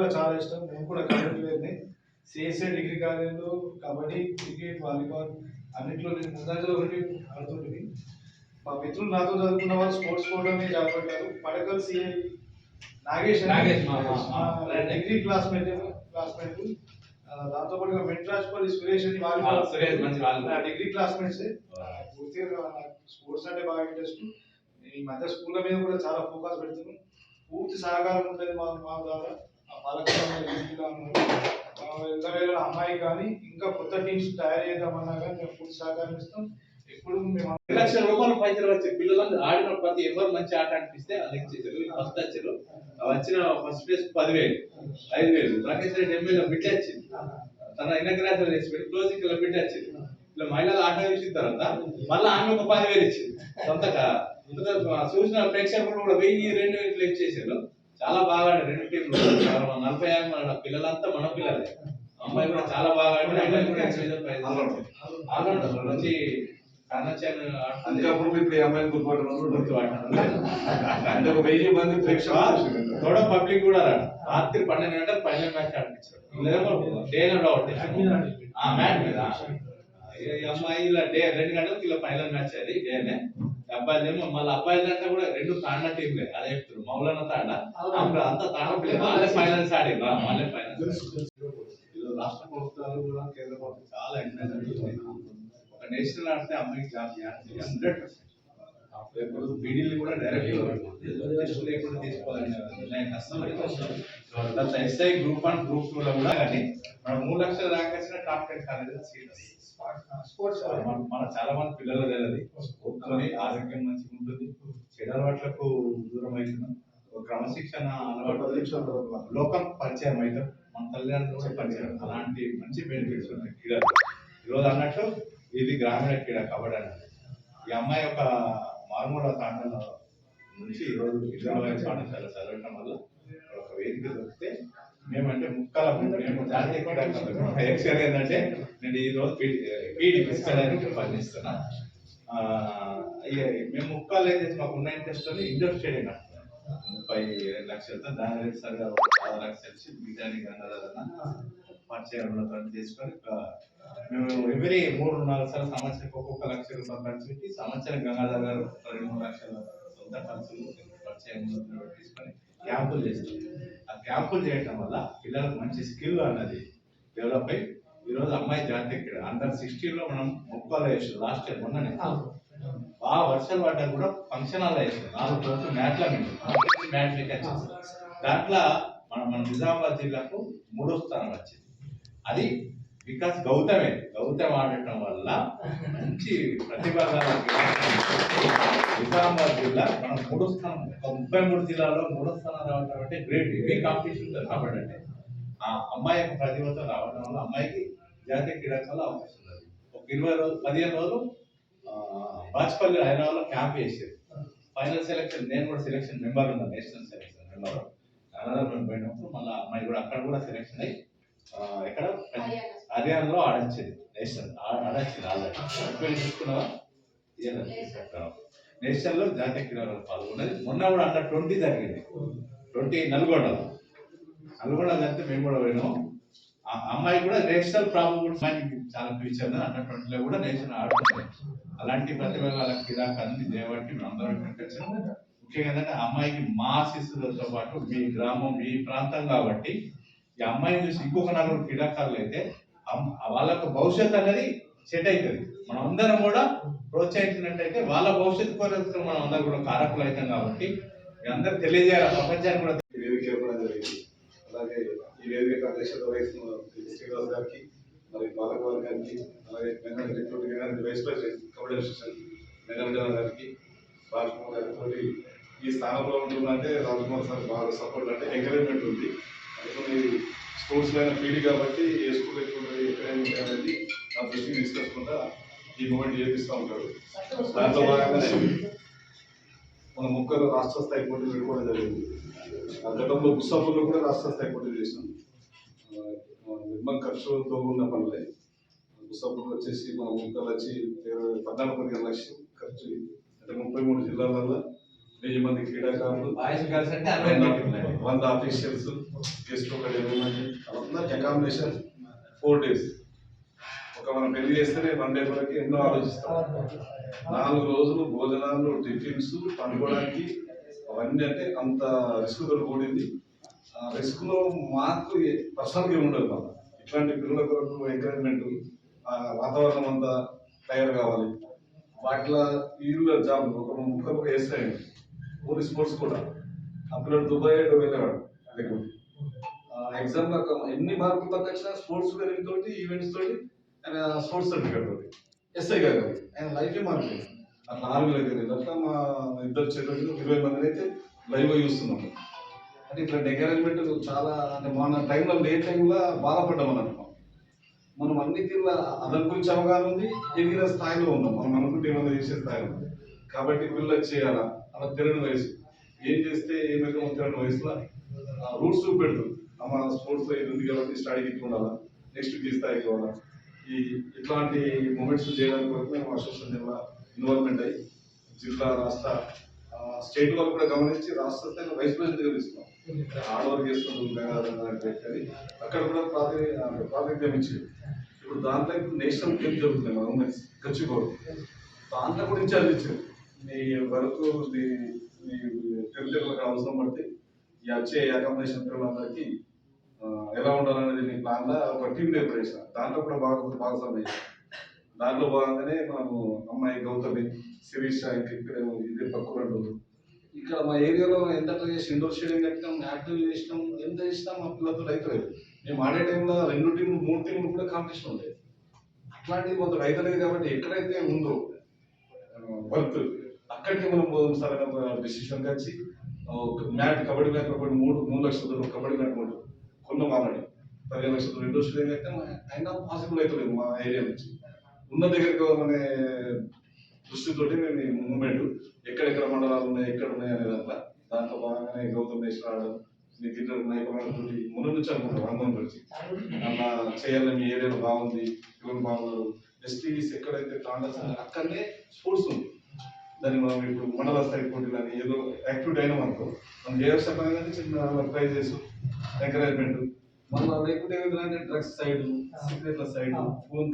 కూడా చాలా ఇష్టం. నేను కూడా కబడ్డీ ప్లేయర్ని సిఎస్ఏ డిగ్రీ కాలేజీలో కబడ్డీ క్రికెట్ వాలీబాల్ అన్నింటిలో నేను ముందంజలో ఒకటి ఆడుతుంటుంది మా మిత్రులు నాతో చదువుకున్న వాళ్ళు sports కోటానే job Padakal CI Nagesh degree classmate classmate. దాంతో పాటుగా మెట్రాజ్పల్లి సురేష్ అని వాళ్ళు. Degree classmates. పూర్తిగా నాకు స్పోర్ట్స్ అంటే బాగా ఇంట్రెస్ట్. ఈ మధ్య స్కూళ్ళ మీద కూడా చాలా ఫోకస్ పెడుతున్నాం. పూర్తి సహకారం ఉంటుంది మా మా ద్వారా. ఆ అమ్మాయి కానీ ఇంకా కొత్త టీమ్స్ తయారు చేద్దామన్నా కానీ మేము ఫుడ్ సహకరిస్తాం ఇప్పుడు మేము లక్షల రూపాయలు పైసలు వచ్చే పిల్లలందరూ ఆడిన ప్రతి ఎవరు మంచి ఆట అనిపిస్తే అది చేశారు ఫస్ట్ వచ్చారు వచ్చిన ఫస్ట్ ప్లేస్ పదివేలు ఐదు వేలు రాకేష్ రెడ్డి ఎమ్మెల్యే బిడ్డ వచ్చింది తన ఇనగ్రేషన్ చేసి పెట్టి క్లోజింగ్లో బిడ్డ వచ్చింది ఇట్లా మహిళలు ఆట వేసిన తర్వాత మళ్ళీ ఆమె ఒక పదివేలు ఇచ్చింది సొంతగా చూసిన ప్రేక్షకులు కూడా వెయ్యి రెండు వేలు ఇట్లా ఇచ్చేసారు చాలా బాగా రెండు టీంలు. నలభై యాభై మంది పిల్లలంతా మన పిల్లలే. అమ్మాయి కూడా చాలా బాగా ఆడింది అమ్మాయి కూడా ఆల్రౌండర్. మంచి తోడ పబ్లిక్ కూడా రాడు. రాత్రి పన్నెండు గంటలకు ఫైనల్ మ్యాచ్ ఆడిపించారు లేదేమో డే డౌట్ ఆ మ్యాచ్ మీద. అమ్మాయి ఇలా డే రెండు గంటలకు ఇలా ఫైనల్ మ్యాచ్ అది. డేనే అబ్బాయి ఏమో మళ్ళీ అబ్బాయి దాంట్లో కూడా రెండు తాండ టీంలే. అదే చెప్తారు మౌలన్న తాండ అప్పుడు అంతా తాండ వాళ్ళే ఫైనల్స్ ఆడి వాళ్ళే ఫైనల్స్ ఈరోజు రాష్ట్ర ప్రభుత్వాలు కూడా కేంద్ర ప్రభుత్వం చాలా ఎంకరేజ్ ఒక నేషనల్ ఆడితే అమ్మాయికి జాబ్ హండ్రెడ్ పర్సెంట్. బీడీలు కూడా డైరెక్ట్ లేకుండా తీసుకోవాలని కష్టం SI group one group two లో కూడా కానీ మన మూడు లక్షల ర్యాంక్ వచ్చిన top ten college seat sports మన- చాలా మంది పిల్లలు తెలియదు కూర్చొని ఆరోగ్యం మంచిగా ఉంటుంది. చెడు అలవాట్లకు దూరం అవుతున్నాం క్రమశిక్షణ అలవాటు లోకం పరిచయం అవుతాం మన తల్లిదండ్రులు కూడా పరిచయం. అలాంటి మంచి బెనిఫిట్స్ ఉన్నాయి. క్రీడ. ఈరోజు అన్నట్టు ఇది గ్రామీణ క్రీడ కబడ్డీ అన్నది ఈ అమ్మాయి ఒక మారుమూల తాండలో నుంచి ఈరోజు విద్యాలయ పాఠశాల చదవటం వల్ల ఒక వేదిక దొరికితే మేమంటే ముక్కల మేము దాని క్రీడాకారులు ఏంటంటే నేను ఈరోజు పీడి పిస్తడానికి పనిచేస్తున్నా మేము ముక్కలు ఏం చేసి మాకు ఉన్న ఇంట్రెస్ట్ ఇండోర్ స్టేడియం కట్టుకున్నాం. ముప్పై లక్షలతో దాని సరిగా ఒక పది లక్షలు ఇచ్చి బిడ్డానికి అన్నదాన పరిచయం చేసుకొని ఒక మేము ఎవరి మూడు నాలుగు సార్లు సంవత్సరం ఒక్కొక్క లక్ష రూపాయలు ఖర్చు పెట్టి సంవత్సరం గంగాధర్ గారు రెండు మూడు లక్షల సొంత ఖర్చులు పరిచయం తీసుకొని క్యాంపులు చేస్తాం. ఆ క్యాంపులు చేయటం వల్ల పిల్లలకు మంచి స్కిల్ అన్నది డెవలప్ అయ్యి ఈరోజు అమ్మాయి జాతీయ క్రీడ అండర్ సిక్స్టీన్లో మనం ముప్పాలు వేసాం లాస్ట్ ఇయర్ మొన్ననే. బాగా వర్షాలు పడ్డా కూడా ఫంక్షన్ హాల్ వేసాం. నాలుగు రోజులు మ్యాట్ల మీద మ్యాట్ దాంట్లో మన మన నిజామాబాద్ జిల్లాకు మూడో స్థానం వచ్చింది. అది బికాస్ గౌతమే. గౌతమ్ ఆడటం వల్ల మంచి ప్రతిభ నిజామాబాద్ జిల్లా మనం మూడో స్థానం ఒక ముప్పై మూడు జిల్లాలో మూడో స్థానం రావడం అంటే గ్రేట్ ఇవి కాంపిటీషన్ ఉంటుంది కాబట్టి అంటే ఆ అమ్మాయి యొక్క ప్రతిభతో రావడం వల్ల అమ్మాయికి జాతీయ క్రీడాకాల అవకాశం ఉంది ఒక ఇరవై రోజులు పదిహేను రోజులు బాజ్పల్లి హైదరాబాద్లో క్యాంప్ చేసేది ఫైనల్ సెలక్షన్ నేను కూడా సెలెక్షన్ మెంబర్ ఉన్నాను నేషనల్ సెలెక్షన్ మెంబర్ అనంతరం పోయినప్పుడు మళ్ళీ అమ్మాయి కూడా అక్కడ కూడా సెలెక్షన్ అయ్యి ఎక్కడ? హర్యానాలో ఆడొచ్చింది. నేషనల్. ఆ- ఆడొచ్చింది ఆల్రెడీ. చూసుకున్నావా? నేషనల్లో జాతీయ క్రీడలో పాల్గొన్నది. మొన్న కూడా అండర్ ట్వంటీ జరిగింది. ట్వంటీ నల్గొండలో. నల్గొండ జరిగితే మేము కూడా పోయినాం. ఆ అమ్మాయి కూడా నేషనల్ ప్రాబ్లం కూడా అమ్మాయికి చాలా ఫ్యూచర్ అండర్ ట్వంటీలో కూడా నేషనల్ ఆడుతుంది. అలాంటి ప్రతిభ గల క్రీడాకారుని చేయబట్టి మేము అందరం వచ్చాము ముఖ్యంగా ఏంటంటే అమ్మాయికి మా శిశువులతో పాటు మీ గ్రామం మీ ప్రాంతం కాబట్టి ఈ అమ్మాయిని చూసి ఇంకొక నలుగురు క్రీడాకారులు అయితే వాళ్ళకు భవిష్యత్తు అనేది సెట్ అవుతుంది మనం అందరం కూడా ప్రోత్సహించినట్టయితే వాళ్ళ భవిష్యత్తు కొరకు మనం అందరం కూడా కారకులు అవుతాం కాబట్టి మీ అందరూ తెలియజేయాలి. ప్రపంచానికి కూడా ఈ వేదిక ఏర్పడడం జరిగింది. అలాగే ఈ వేదిక అధ్యక్షత వహిస్తున్న శ్రీనివాస్ గారికి మరి పాలక వర్గానికి అలాగే Megani recruit Megani vice president kabaddi association Megani గారికి రాజ్కుమార్ గారితో ఈ స్థానంలో ఉంటుందంటే రాజ్కుమార్ సార్ బాగా సపోర్ట్ అంటే ఎంకరేజ్మెంట్ ఉంది. అంటే కొన్ని స్కూల్స్ పైన కాబట్టి ఏ స్కూల్ ఎక్కువ ఎక్కడైనా ఏమి నా దృష్టికి తీసుకొచ్చకుండా ఈ మూమెంట్ చేపిస్తూ ఉంటారు. దాంట్లో భాగంగానే మన ముక్కలు రాష్ట్ర స్థాయి పోటీలు పెట్టుకోవడం జరిగింది. ఆ గతంలో బుస్సాపూర్లో కూడా రాష్ట్ర స్థాయి పోటీలు చేసినాం నిర్మల్ ఖర్చుతో ఉన్న పనులే. బుస్సాపూర్లో వచ్చేసి మన ముక్కలు వచ్చి పద్నాలుగు పదిహేను లక్షలు ఖర్చు అంటే ముప్పై మూడు జిల్లాలలో వెయ్యి మంది క్రీడాకారులు. వంద- ఆఫీషియల్స్ గెస్ట్ ఒక ఇరవై మంది. అందరికి అకామిడేషన్ ఫోర్ డేస్ ఒక మనం పెళ్ళి చేస్తేనే వన్ డే వరకు ఎన్నో ఆలోచిస్తాం. నాలుగు రోజులు భోజనాలు టిఫిన్స్ పండుకోవడానికి అవన్నీ అంటే అంత రిస్క్ కూడింది. ఆ రిస్క్లో మాకు పర్సనల్గా ఉండదు మన ఇట్లాంటి పిల్లల కొరకు ఎంకరేజ్మెంట్ ఆ వాతావరణం అంతా తయారు కావాలి. వాటిలో వీళ్ళ జాబ్ ఒక ముక్క ఒక వేస్తాయండి. మూడు స్పోర్ట్స్ కూడా. అప్పుడు దుబాయ్ వెళ్ళేవాడు అదే ఎగ్జామ్ ఎన్ని మార్కులు తక్కువ వచ్చినా స్పోర్ట్స్ తోటి ఈవెంట్స్ తోటి ఆయన స్పోర్ట్స్ సర్టిఫికేట్ తోటి. ఎస్ఐ గారు ఆయన లైఫ్ మారిపోయింది అట్లా ఆర్మీలో అయితే అట్లా మా ఇద్దరు చేతులు ఇరవై మంది అయితే లైవ్ చూస్తున్నాం. అంటే ఇట్లా ఎంకరేజ్మెంట్ చాలా అంటే మన టైంలో లేట్ టైంలో బాధపడ్డాం అని అనుకో మనం అన్ని తీరుల అదన గురించి అవగాహన ఉంది ఎదిగిన స్థాయిలో ఉన్నాం. మనం అనుకుంటే ఏమైనా చేసే స్థాయిలో కాబట్టి వీళ్ళు చేయాలా? మన తెలియని వయసు. ఏం చేస్తే ఏమైతే తెలియని వయసులో? రూట్స్ చూపెడుతుంది మన స్పోర్ట్స్ ఇది ఉంది కాబట్టి స్టడీకి ఇట్లా ఉండాలా నెక్స్ట్ ఈ స్థాయికి ఈ ఇట్లాంటి మూమెంట్స్ చేయడానికి వరకు మేము అసోసియేషన్ జిల్లా ఇన్వాల్వ్మెంట్ అయ్యి జిల్లా రాష్ట్ర స్టేట్ వాళ్ళు కూడా గమనించి రాష్ట్ర స్థాయిలో వైస్ ప్రెసిడెంట్ తీసుకున్నాం. ఆడవారు చేస్తుంది అక్కడ కూడా ప్రాతి ప్రాతినిధ్యం ఇచ్చింది. ఇప్పుడు దాంట్లో ఇప్పుడు నేషనల్ గేమ్ జరుగుతుంది మన ఉమెన్స్ ఖర్చుకోవడం దాంట్లో కూడా ఇన్ఛార్జ్ ఇచ్చారు మీ వరకు మీ మీ టెంపుల్కి అవసరం పడితే ఈ వచ్చే అకామిడేషన్ పిల్లలందరికీ ఎలా ఉండాలనేది మీ ప్లాన్లో ఒక టీమ్ డేపర్ చేసిన దాంట్లో కూడా బాగా భాగస్వామ్యం చేశాం దాంట్లో భాగంగానే మనము అమ్మాయి గౌతమి శిరీష ఇంకా ఇక్కడ ఇది పక్కన ఇక్కడ మా ఏరియాలో ఎంత చేసి ఇండోర్ స్టేడియం కట్టినాం యాక్టివ్ చేసినాం ఎంత చేసినా మా పిల్లలతో రైతులేదు మేము ఆడే టైంలో రెండు టీంలు మూడు టీంలు కూడా కాంపిటీషన్ ఉండేది. అట్లాంటిది కొంత రైతులేదు కాబట్టి ఎక్కడైతే ఉందో వర్త్ అక్కడికి మనం పోదాం సార్ అనే డిసిషన్ వచ్చి ఒక మ్యాట్ కబడ్డీ మ్యాట్ ఒకటి మూడు మూడు లక్షల కబడ్డీ మ్యాట్ మూడు కొన్నాం ఆల్రెడీ పదిహేను లక్షలు రెండు లక్షలు ఏంటంటే అయినా పాసిబుల్ అవుతలేదు మా ఏరియా నుంచి. ఉన్న దగ్గరికి అనే దృష్టితోటి నేను మూమెంట్ ఎక్కడెక్కడ మండలాలు ఉన్నాయి ఎక్కడ ఉన్నాయి అనే దాంట్లో. దాంట్లో బాగానే గౌతమ్ నేష్ రావడం మీ ఇద్దరు నైపుణ్యాలతో ముందు నుంచి అనుకుంటారు అందరం గురించి అలా చేయాలని మీ ఏరియాలో బాగుంది ఎవరు బాగున్నారు. ఎస్టీవీస్ ఎక్కడైతే టాండల్స్ అక్కడనే స్పోర్ట్స్ ఉంది. దాన్ని మనం ఇప్పుడు మండల స్థాయి పోటీలు అని ఏదో యాక్టివిటీ అయినాం అనుకో మనం ఏఎఫ్ చెప్పగానే చిన్న ప్రైజెస్ ఎంకరేజ్మెంట్ మళ్ళీ లేకుంటే డ్రగ్స్ సైడ్ సిగరెట్ల సైడ్ ఫోన్